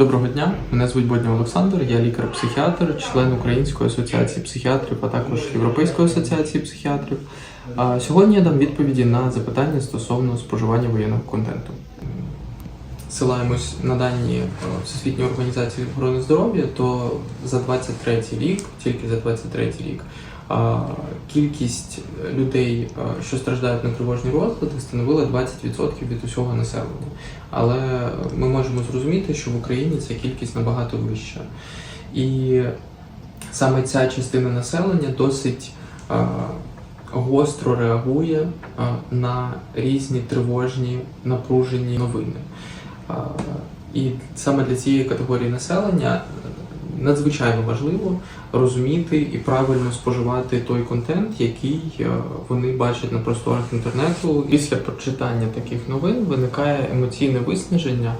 Доброго дня, мене звуть Бодня Олександр, я лікар-психіатр, член Української асоціації психіатрів, а також Європейської асоціації психіатрів. Сьогодні я дам відповіді на запитання стосовно споживання воєнного контенту. Силаємось на дані е, Всесвітньої організації охорони здоров'я, то за 23 рік, тільки за 23 рік, кількість людей, що страждають на тривожні розлади, становила 20% від усього населення. Але ми можемо зрозуміти, що в Україні ця кількість набагато вища. І саме ця частина населення досить гостро реагує на різні тривожні напружені новини. А, І саме для цієї категорії населення надзвичайно важливо розуміти і правильно споживати той контент, який е, вони бачать на просторах інтернету. Після прочитання таких новин виникає емоційне виснаження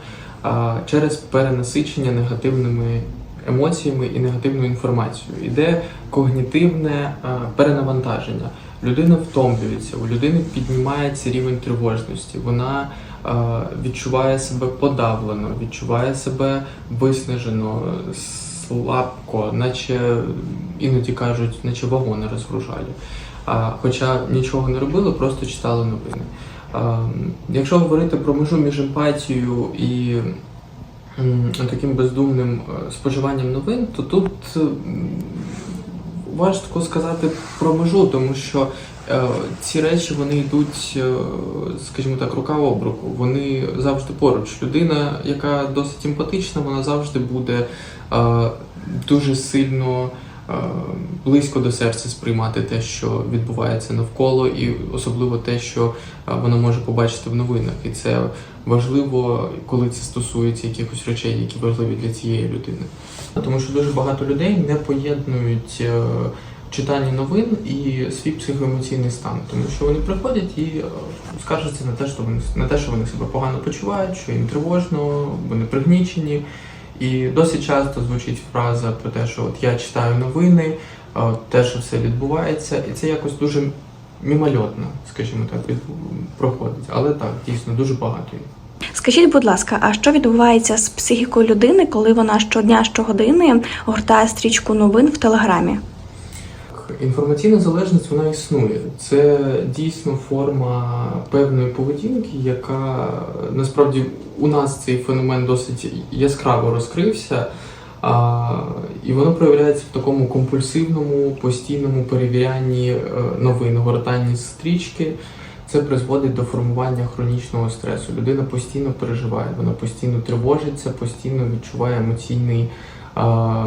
через перенасичення негативними емоціями і негативною інформацією. Іде когнітивне перенавантаження. Людина втомлюється, у людини піднімається рівень тривожності. Вона е, відчуває себе подавлено, відчуває себе виснажено, слабко, наче іноді кажуть, наче вагони розгружали. А, хоча нічого не робили, просто читали новини. А, якщо говорити про межу між емпатією і таким бездумним е, споживанням новин, то тут важко сказати про межу, тому що е, ці речі вони йдуть, е, скажімо так, рука об руку. Вони завжди поруч. Людина, яка досить емпатична, вона завжди буде е, дуже сильно. Е, Близько до серця сприймати те, що відбувається навколо, і особливо те, що е, вона може побачити в новинах. І це важливо, коли це стосується якихось речей, які важливі для цієї людини. Тому що дуже багато людей не поєднують е, читання новин і свій психоемоційний стан, тому що вони приходять і скаржаться на те, що вони на те, що вони себе погано почувають, що їм тривожно, вони пригнічені. І досить часто звучить фраза про те, що от я читаю новини, те, що все відбувається, і це якось дуже мімольотно, скажімо так, проходить. Але так, дійсно дуже багато. Скажіть, будь ласка, а що відбувається з психікою людини, коли вона щодня, щогодини гортає стрічку новин в телеграмі? Інформаційна залежність вона існує. Це дійсно форма певної поведінки, яка насправді у нас цей феномен досить яскраво розкрився, а, і воно проявляється в такому компульсивному, постійному перевірянні е, новин, гортанні стрічки. Це призводить до формування хронічного стресу. Людина постійно переживає, вона постійно тривожиться, постійно відчуває емоційний а,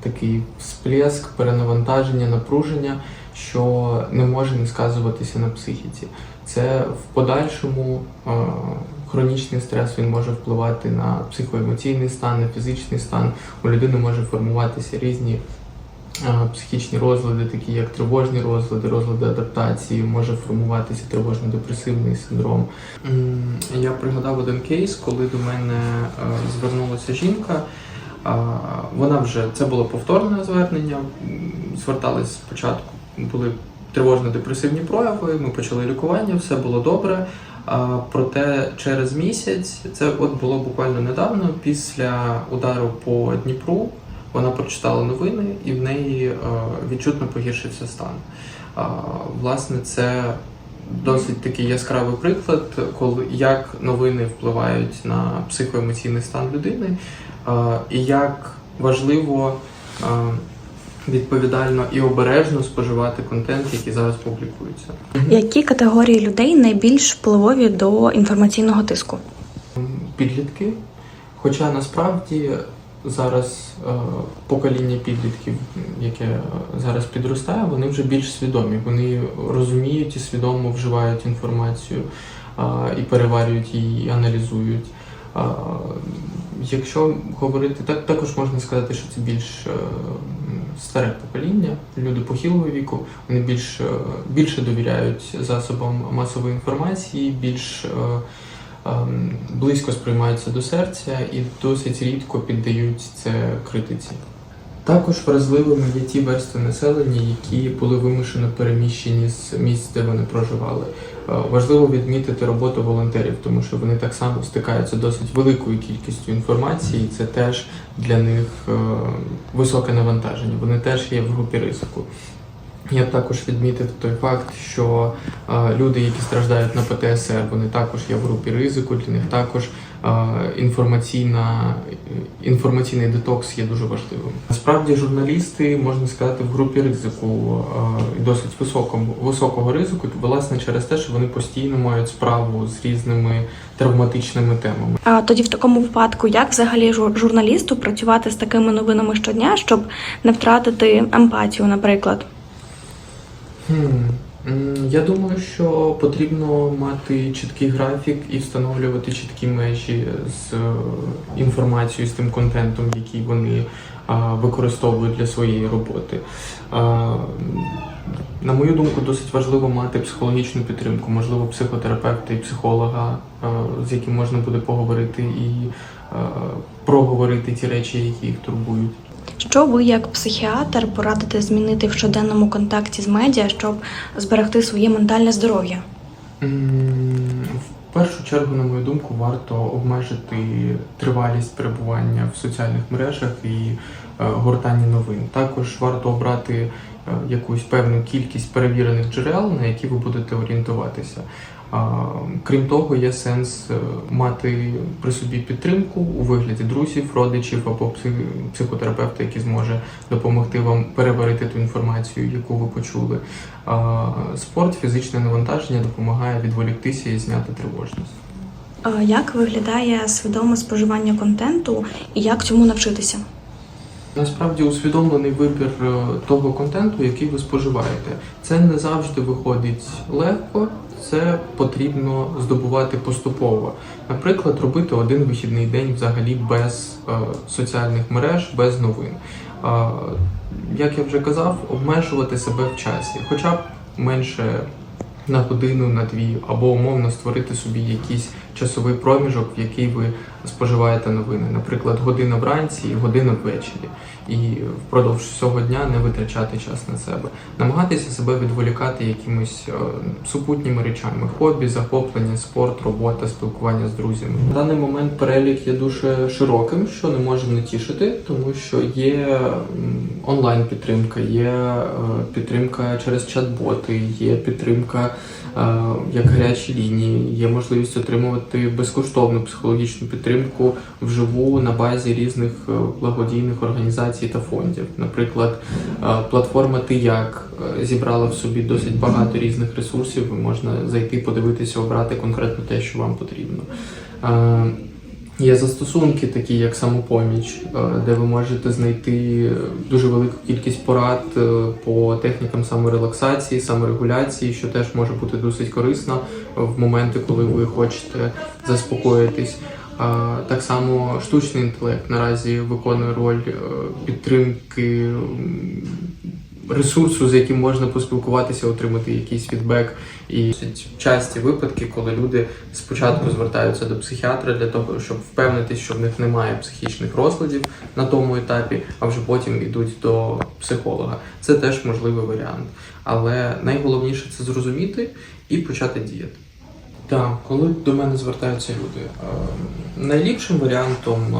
такий всплеск, перенавантаження, напруження, що не може не сказуватися на психіці. Це в подальшому а, хронічний стрес він може впливати на психоемоційний стан, на фізичний стан. У людини може формуватися різні психічні розлади, такі як тривожні розлади, розлади адаптації, може формуватися тривожно-депресивний синдром. Я пригадав один кейс, коли до мене звернулася жінка. Вона вже це було повторне звернення. Звертались спочатку, були тривожно-депресивні прояви. Ми почали лікування, все було добре. Проте через місяць, це от було буквально недавно, після удару по Дніпру, вона прочитала новини і в неї е, відчутно погіршився стан. Власне, це досить такий яскравий приклад, коли як новини впливають на психоемоційний стан людини, і як важливо відповідально і обережно споживати контент, який зараз публікується. Які категорії людей найбільш впливові до інформаційного тиску? Підлітки. Хоча насправді зараз покоління підлітків, яке зараз підростає, вони вже більш свідомі. Вони розуміють і свідомо вживають інформацію і переварюють її, і аналізують. Якщо говорити, так також можна сказати, що це більш е, старе покоління, люди похилого віку, вони більш е, більше довіряють засобам масової інформації, більш е, ем, близько сприймаються до серця і досить рідко піддають це критиці. Також вразливими є ті верстви населення, які були вимушено переміщені з місць, де вони проживали. Е, Важливо відмітити роботу волонтерів, тому що вони так само стикаються досить великою кількістю інформації, і це теж для них е, високе навантаження. Вони теж є в групі ризику. Я б також відмітив той факт, що е, люди, які страждають на ПТСР, вони також є в групі ризику. Для них також інформаційна, інформаційний детокс є дуже важливим. Насправді, журналісти можна сказати в групі ризику досить високого, високого ризику, власне через те, що вони постійно мають справу з різними травматичними темами. А тоді в такому випадку, як взагалі жур- журналісту працювати з такими новинами щодня, щоб не втратити емпатію, наприклад? Хм. Я думаю, що потрібно мати чіткий графік і встановлювати чіткі межі з е, інформацією, з тим контентом, який вони використовують для своєї роботи. На мою думку, досить важливо мати психологічну підтримку, можливо, психотерапевта і психолога, з яким можна буде поговорити і проговорити ті речі, які їх турбують. Що ви як психіатр порадите змінити в щоденному контакті з медіа, щоб зберегти своє ментальне здоров'я? В першу чергу, на мою думку, варто обмежити тривалість перебування в соціальних мережах і е, гортання новин. Також варто обрати е, якусь певну кількість перевірених джерел, на які ви будете орієнтуватися. Крім того, є сенс е, мати при собі підтримку у вигляді друзів, родичів або психотерапевта, який зможе допомогти вам переварити ту інформацію, яку ви почули. Спорт, фізичне навантаження допомагає відволіктися і зняти тривожність. Як виглядає свідоме споживання контенту і як цьому навчитися? Насправді усвідомлений вибір е, того контенту, який ви споживаєте. Це не завжди виходить легко, це потрібно здобувати поступово. Наприклад, робити один вихідний день взагалі без е, соціальних мереж, без новин. Е, як я вже казав, обмежувати себе в часі, хоча б менше на годину, на дві, або умовно створити собі якийсь часовий проміжок, в який ви споживаєте новини. Наприклад, година вранці і година ввечері. І впродовж всього дня не витрачати час на себе. Намагатися себе відволікати якимось е, супутніми речами: хобі, захоплення, спорт, робота, спілкування з друзями. На даний момент перелік є дуже широким, що не може не тішити, тому що є онлайн підтримка, є е, підтримка через чат-боти, є підтримка як гарячі лінії, є можливість отримувати безкоштовну психологічну підтримку вживу на базі різних е, благодійних організацій та фондів. Наприклад, е, платформа Ти як е, зібрала в собі досить багато різних ресурсів. Можна зайти, подивитися, обрати конкретно те, що вам потрібно. Е, Є застосунки, такі як самопоміч, е, де ви можете знайти дуже велику кількість порад е, по технікам саморелаксації, саморегуляції, що теж може бути досить корисно в моменти, коли ви хочете заспокоїтись. Так само штучний інтелект наразі виконує роль е, підтримки ресурсу, з яким можна поспілкуватися, отримати якийсь фідбек. І часті випадки, коли люди спочатку звертаються до психіатра для того, щоб впевнитись, що в них немає психічних розладів на тому етапі, а вже потім йдуть до психолога. Це теж можливий варіант. Але найголовніше це зрозуміти і почати діяти. Так, коли до мене звертаються люди, е, найліпшим варіантом, е,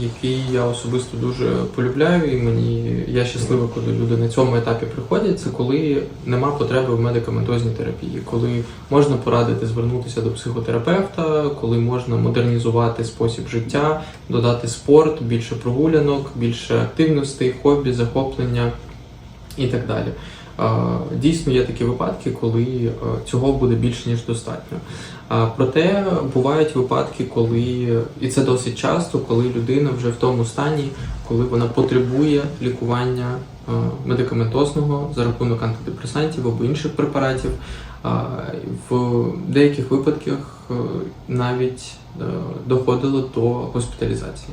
який я особисто дуже полюбляю, і мені я щасливий, коли люди на цьому етапі приходять, це коли нема потреби в медикаментозній терапії, коли можна порадити звернутися до психотерапевта, коли можна модернізувати спосіб життя, додати спорт, більше прогулянок, більше активностей, хобі, захоплення і так далі. Дійсно є такі випадки, коли е, цього буде більше ніж достатньо. Проте бувають випадки, коли і це досить часто, коли людина вже в тому стані, коли вона потребує лікування е, медикаментозного за рахунок антидепресантів або інших препаратів. В деяких випадках е, навіть доходило до госпіталізації.